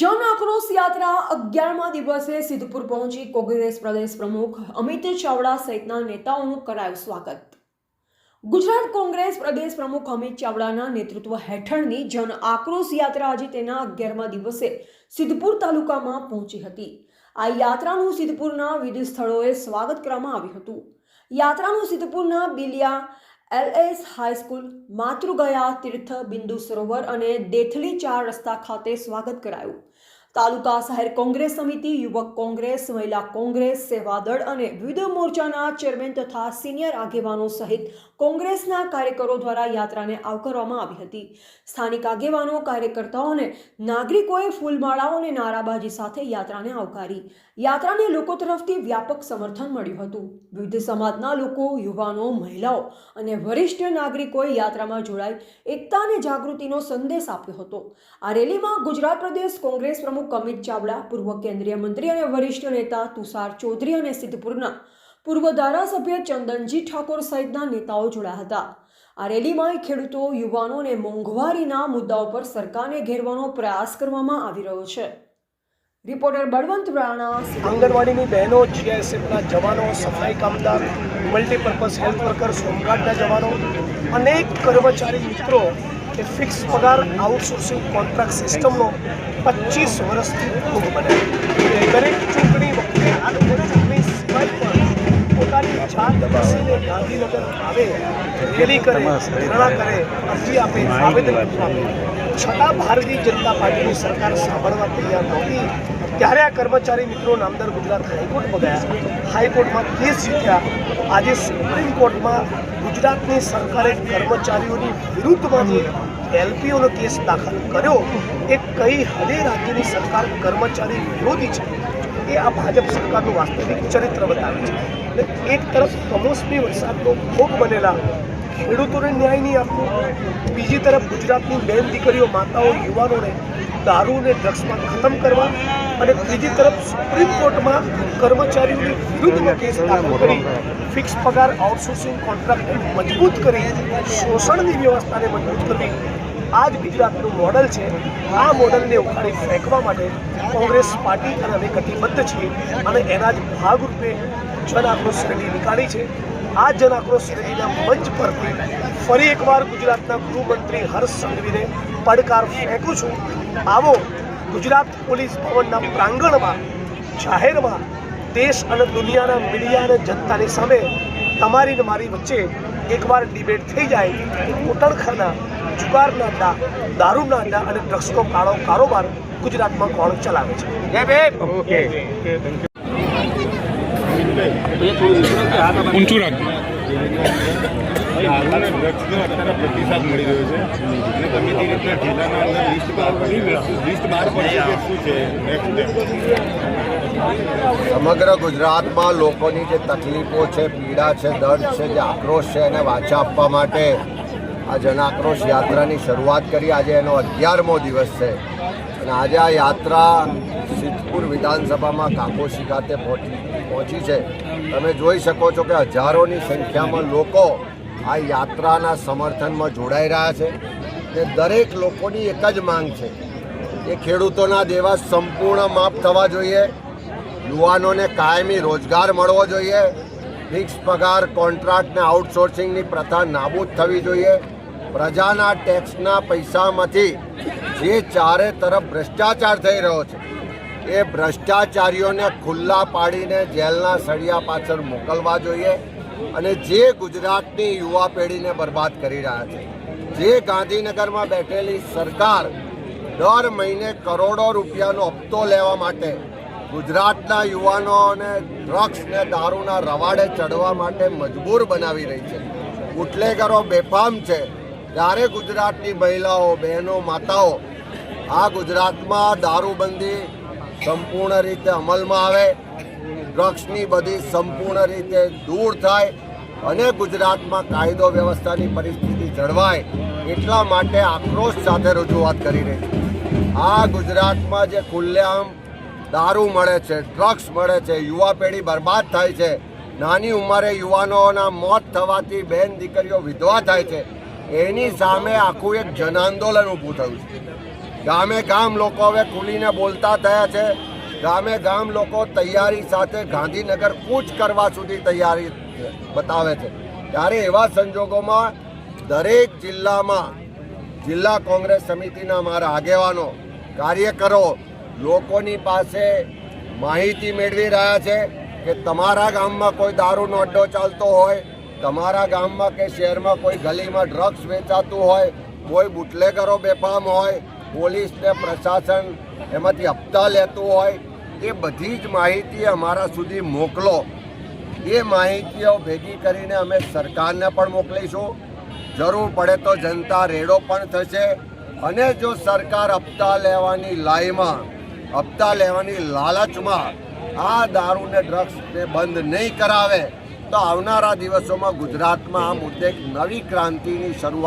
જન આક્રોશ યાત્રા અગિયારમા દિવસે સિદ્ધપુર પહોંચી કોંગ્રેસ પ્રદેશ પ્રમુખ અમિત ચાવડા સહિતના નેતાઓનું કરાયું સ્વાગત. ગુજરાત કોંગ્રેસ પ્રદેશ પ્રમુખ અમિત ચાવડાના નેતૃત્વ હેઠળની જન આક્રોશ યાત્રા આજે તેના અગિયારમા દિવસે સિદ્ધપુર તાલુકામાં પહોંચી હતી. આ યાત્રાનું સિદ્ધપુરના વિવિધ સ્થળોએ સ્વાગત કરવામાં આવ્યું હતું. યાત્રાનું સિદ્ધપુરના Biliya LS high school Matrugaya તીર્થ બિંદુ સરોવર અને દેથલી ચાર રસ્તા ખાતે સ્વાગત કરાયું. તાલુકા શહેર કોંગ્રેસ સમિતિ, યુવક કોંગ્રેસ, મહિલા કોંગ્રેસ સેવાદળ અને વિવિધ મોરચાના ચેરમેન તથા સિનિયર આગેવાનો સહિત કોંગ્રેસના કાર્યકરો દ્વારા યાત્રાને આવકારવામાં આવી હતી. સ્થાનિક આગેવાનો કાર્યકર્તાઓ અને નાગરિકોએ ફૂલમાળાઓ અને નારાબાજી સાથે યાત્રાને આવકારી. યાત્રાને લોકો તરફથી વ્યાપક સમર્થન મળ્યું હતું. વિવિધ સમાજના લોકો, યુવાનો, મહિલાઓ અને વરિષ્ઠ નાગરિકોએ યાત્રામાં જોડાઈ એકતા અને જાગૃતિનો સંદેશ આપ્યો હતો. આ રેલીમાં ગુજરાત પ્રદેશ કોંગ્રેસ પ્રમુખ અમિત ચાવડા, પૂર્વ કેન્દ્રીય મંત્રી અને વરિષ્ઠ નેતા તુષાર ચૌધરી અને સિદ્ધપુરના પૂર્વ ધારાસભ્ય ચંદનજી ઠાકોર સહિતના નેતાઓ જોડાયા હતા. આ રેલીમાં ખેડૂતો, યુવાનો અને મોંઘવારીના મુદ્દાઓ પર સરકારને ઘેરવાનો પ્રયાસ કરવામાં આવી રહ્યો છે. રિપોર્ટર બળવંત રાણા આંગણવાડીની બહેનો, જીઆઈએસએફના જવાનો, સફાઈ કામદાર, મલ્ટીપર્પઝ હેલ્થ વર્કર હોમગાર્ડના જવાનો, અનેક કર્મચારી મિત્રો એ ફિક્સ પગાર આઉટસોર્સિંગ કોન્ટ્રાક્ટ સિસ્ટમનો પચીસ વર્ષથી ભોગ બને દરેક ચૂંટણી વખતે આ લોકો ચૂંટણી સિવાય પણ પોતાની જાત બસીને ગાંધીનગર આવે રેલી કરે ધરણા કરે અરજી આપે આવેદન આપે. છતાં ભારતીય જનતા પાર્ટીની સરકાર સાંભળવા તૈયાર નહોતી. ત્યારે આ કર્મચારી મિત્રો નામદાર ગુજરાત હાઈકોર્ટમાં ગયા. હાઈકોર્ટમાં કેસ જીત્યા. આજે સુપ્રીમ કોર્ટમાં ગુજરાતની સરકારે કર્મચારીઓની વિરુદ્ધમાં જે એલપીઓનો કેસ દાખલ કર્યો. એ કઈ હદે રાજ્યની સરકાર કર્મચારી વિરોધી છે? એ આ ભાજપ સરકારનું વાસ્તવિક ચરિત્ર બતાવે છે. એક તરફ કમોસમી વરસાદનો ભોગ બનેલા ખેડૂતોને ન્યાય નહીં આપવો. બીજી તરફ ગુજરાતની બહેન દીકરીઓ, માતાઓ, યુવાનોને દારૂ અને ડ્રગ્સમાં ખતમ કરવા અને ત્રીજી તરફ સુપ્રીમ કોર્ટમાં કર્મચારીઓની વિરુદ્ધનો કેસ દાખલ કરી ફિક્સ પગાર આઉટસોર્સિંગ કોન્ટ્રાક્ટને મજબૂત કરી શોષણની વ્યવસ્થાને મજબૂત કરવી. આ જ ગુજરાતનું મોડલ છે. આ મોડલને ઉખાડી ફેંકવા માટે કોંગ્રેસ પાર્ટી અને અમે કટિબદ્ધ છીએ અને એના જ ભાગરૂપે જન આક્રોશ રેલી નીકાળી છે. આ જન આક્રોશ રેલીના મંચ પરથી ફરી એકવાર ગુજરાતના ગૃહમંત્રી હર્ષ સંઘવીને પડકાર ફેંકું છું. આવો ગુજરાત પોલીસ ભવનના પ્રાંગણમાં જાહેરમાં દેશ અને દુનિયાના મીડિયા અને જનતાની સામે તમારી ને મારી વચ્ચે એકવાર ડિબેટ થઈ જાય કે કોટણખાના જુગારના અડ્ડા દારૂના અડ્ડા અને ડ્રગ્સનો કાળો કારોબાર ગુજરાતમાં કોણ ચલાવે છે? ઊંચું રાખજો સમગ્ર ગુજરાતમાં લોકોની જે તકલીફો છે, પીડા છે, દર્દ છે, જે આક્રોશ છે, એને વાચા આપવા માટે આ જન આક્રોશ યાત્રાની શરૂઆત કરી. આજે એનો અગિયારમો દિવસ છે. અને આજે આ યાત્રા સિદ્ધપુર વિધાનસભામાં કાકોશી ખાતે પહોંચી પહોંચી છે. તમે જોઈ શકો છો કે હજારોની સંખ્યામાં લોકો આ યાત્રાના સમર્થનમાં જોડાઈ રહ્યા છે ને દરેક લોકોની એક જ માંગ છે. એ ખેડૂતોના દેવા સંપૂર્ણ માફ થવા જોઈએ. યુવાનોને કાયમી રોજગાર મળવો જોઈએ. ફિક્સ પગાર કોન્ટ્રાક્ટને આઉટસોર્સિંગની પ્રથા નાબૂદ થવી જોઈએ. પ્રજાના ટેક્સના પૈસામાંથી જે ચારે તરફ ભ્રષ્ટાચાર થઈ રહ્યો છે, એ ભ્રષ્ટાચારીઓને ખુલ્લા પાડીને જેલના સળિયા પાછળ મોકલવા જોઈએ અને જે ગુજરાતની યુવા પેઢીને બરબાદ કરી રહ્યા છે. જે ગાંધીનગરમાં બેઠેલી સરકાર દર મહિને કરોડો રૂપિયાનો હપ્તો લેવા માટે ગુજરાતના યુવાનોને ડ્રગ્સ દારૂના રવાડે ચડવા માટે મજબૂર બનાવી રહી છે. ઉટલેગરો બેફામ છે. ત્યારે ગુજરાતની મહિલાઓ, બહેનો, માતાઓ આ ગુજરાતમાં દારૂબંધી સંપૂર્ણ રીતે અમલમાં આવે, ડ્રગ્સની બધી સંપૂર્ણ રીતે દૂર થાય અને ગુજરાતમાં કાયદો વ્યવસ્થાની પરિસ્થિતિ જળવાય એટલા માટે આક્રોશ સાથે રજૂઆત કરી રહી છે. આ ગુજરાતમાં જે ખુલ્લેઆમ દારૂ મળે છે, ડ્રગ્સ મળે છે, યુવા પેઢી બરબાદ થાય છે, નાની ઉંમરે યુવાનોના મોત થવાથી બેન દીકરીઓ વિધવા થાય છે, એની સામે આખું એક જન આંદોલન ઊભું થયું છે. ગામે ગામ લોકો હવે ખુલીને બોલતા થયા છે. ગામે ગામ લોકો તૈયારી સાથે ગાંધીનગર કૂચ કરવા સુધી તૈયારી બતાવે છે. ત્યારે એવા સંજોગોમાં દરેક જિલ્લામાં જિલ્લા કોંગ્રેસ સમિતિના મારા આગેવાનો, કાર્યકરો લોકોની પાસે માહિતી મેળવી રહ્યા છે કે તમારા ગામમાં કોઈ દારૂનો અડ્ડો ચાલતો હોય, તમારા ગામમાં કે શહેરમાં કોઈ ગલીમાં ડ્રગ્સ વેચાતું હોય, કોઈ બુટલેગરો બેફામ હોય પોલીસ ને પ્રશાસન એમાંથી હપ્તા લેતું હોય, એ બધી જ માહિતી અમારા સુધી મોકલો. એ માહિતીઓ ભેગી કરીને અમે સરકારને પણ મોકલીશું. જરૂર પડે તો જનતા રેડો પણ થશે. અને જો સરકાર હપ્તા લેવાની લાઈમાં, હપ્તા લેવાની લાલચમાં આ દારૂને ડ્રગ્સને બંધ નહીં કરાવે, તો આવનારા દિવસોમાં ગુજરાતમાં આ મુદ્દે નવી ક્રાંતિની શરૂઆત